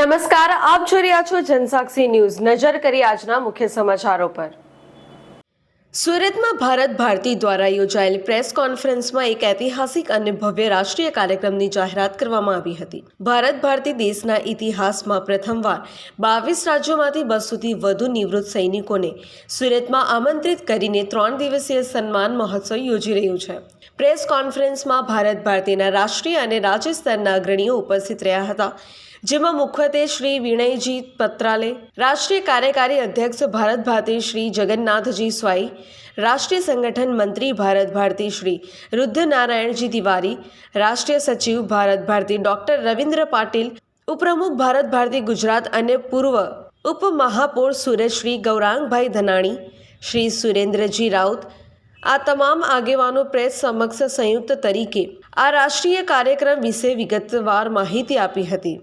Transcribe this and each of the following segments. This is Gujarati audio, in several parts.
નમસ્કાર, આપ જોઈ રહ્યા છો જનસાક્ષી ન્યૂઝ. નજર કરી આજના મુખ્ય સમાચારો પર. સુરતમાં ભારત ભારતી દ્વારા યોજાયેલ પ્રેસ કોન્ફરન્સમાં એક ઐતિહાસિક અને ભવ્ય રાષ્ટ્રીય કાર્યક્રમની જાહેરાત કરવામાં આવી હતી. ભારત ભારતી દેશના ઇતિહાસમાં પ્રથમવાર બાવીસ રાજ્યોમાંથી બસોથી વધુ નિવૃત્ત સૈનિકોને સુરતમાં આમંત્રિત કરીને ત્રણ દિવસીય સન્માન મહોત્સવ યોજી રહ્યું છે. પ્રેસ કોન્ફરન્સમાં ભારત ભારતીના રાષ્ટ્રીય અને રાજ્ય સ્તરના અગ્રણીઓ ઉપસ્થિત રહ્યા હતા. જેમાં મુખ્યત્વે શ્રી વિનયજી પત્રાલે, રાષ્ટ્રીય કાર્યકારી અધ્યક્ષ ભારત ભારતી શ્રી જગન્નાથજી સ્વાઈ, રાષ્ટ્રીય સંગઠન મંત્રી ભારત ભારતી શ્રી રુદ્રનારાયણજી તિવારી, રાષ્ટ્રીય સચિવ ભારત ભારતી ડોક્ટર રવિન્દ્ર પાટીલ, ઉપપ્રમુખ ભારત ભારતી ગુજરાત અને પૂર્વ ઉપમહાપૌર શ્રી ગૌરાંગભાઈ ધનાણી, શ્રી સુરેન્દ્રજી રાઉત, આ તમામ આગેવાનો પ્રેસ સમક્ષ સંયુક્ત તરીકે આ રાષ્ટ્રીય કાર્યક્રમ વિશે વિગતવાર માહિતી આપી હતી.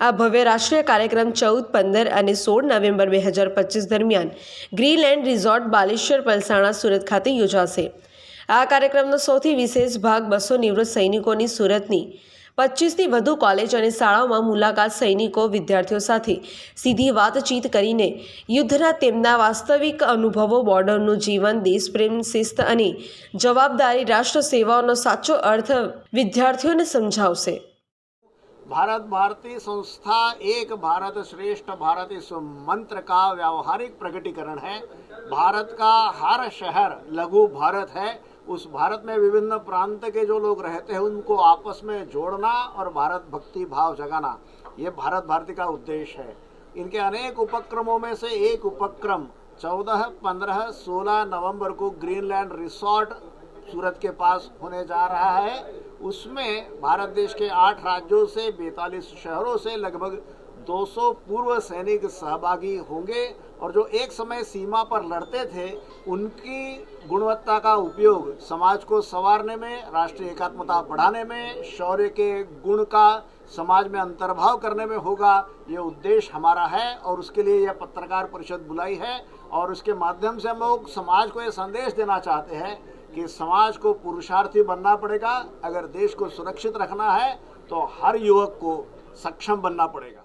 આ ભવ્ય રાષ્ટ્રીય કાર્યક્રમ ચૌદ, પંદર અને સોળ નવેમ્બર બે હજાર પચીસ દરમિયાન ગ્રીનલેન્ડ રિઝોર્ટ બાલેશ્વર, પલસાણા, સુરત ખાતે યોજાશે. આ કાર્યક્રમનો સૌથી વિશેષ ભાગ બસો નિવૃત્ત સૈનિકોની સુરતની, પચીસથી વધુ કોલેજ અને શાળાઓમાં મુલાકાત સૈનિકો, વિદ્યાર્થીઓ સાથે સીધી વાતચીત કરીને યુદ્ધના તેમના વાસ્તવિક અનુભવો, બોર્ડરનું જીવન, દેશપ્રેમ, શિસ્ત અને જવાબદારી રાષ્ટ્ર સેવાઓનો સાચો અર્થ વિદ્યાર્થીઓને સમજાવશે. भारत भारती संस्था एक भारत श्रेष्ठ भारत इस मंत्र का व्यावहारिक प्रकटीकरण है। भारत का हर शहर लघु भारत है। उस भारत में विभिन्न प्रांत के जो लोग रहते हैं उनको आपस में जोड़ना और भारत भक्ति भाव जगाना ये भारत भारती का उद्देश्य है। इनके अनेक उपक्रमों में से एक उपक्रम 14, 15, 16 नवंबर को ग्रीनलैंड रिसोर्ट सूरत के पास होने जा रहा है। उसमें भारत देश के आठ राज्यों से बैतालीस शहरों से लगभग 200 पूर्व सैनिक सहभागी होंगे और जो एक समय सीमा पर लड़ते थे, उनकी गुणवत्ता का उपयोग समाज को संवारने में, राष्ट्रीय एकात्मता बढ़ाने में, शौर्य के गुण का समाज में अंतर्भाव करने में होगा, ये उद्देश्य हमारा है और उसके लिए यह पत्रकार परिषद बुलाई है और उसके माध्यम से हम लोग समाज को ये संदेश देना चाहते हैं कि समाज को पुरुषार्थी बनना पड़ेगा, अगर देश को सुरक्षित रखना है तो हर युवक को सक्षम बनना पड़ेगा।